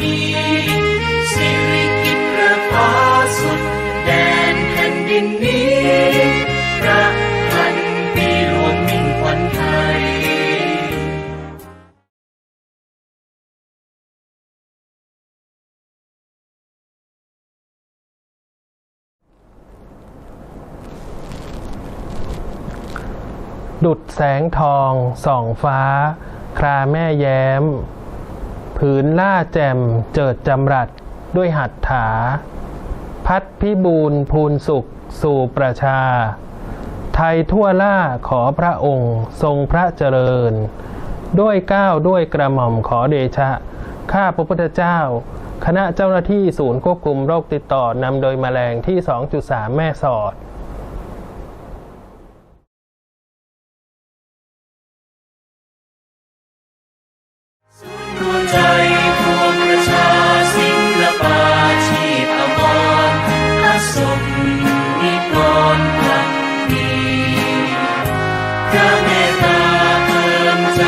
มีสิริกิตระฟ้าสุดแดนแผ่นดินนี้พระพันปีหลวมมิ่งควันไทยดุดแสงทองส่องฟ้า คราแม่แย้ม ผืนล่าแจ่มเจิดจำรัดด้วยหัตถา พัดพิบูลภูนสุขสู่ประชา ไทยทั่วล่าขอพระองค์ทรงพระเจริญ ด้วยก้าวด้วยกระหม่อมขอเดชะ ข้าพระพุทธเจ้า คณะเจ้าหน้าที่ศูนย์ควบคุมโรคติดต่อนำโดยแมลงที่ 2.3 แม่สอด ใจพวกประชาศิลปาชีพอมรพะสมนิกรพักดีพระเมตตาเติมใจ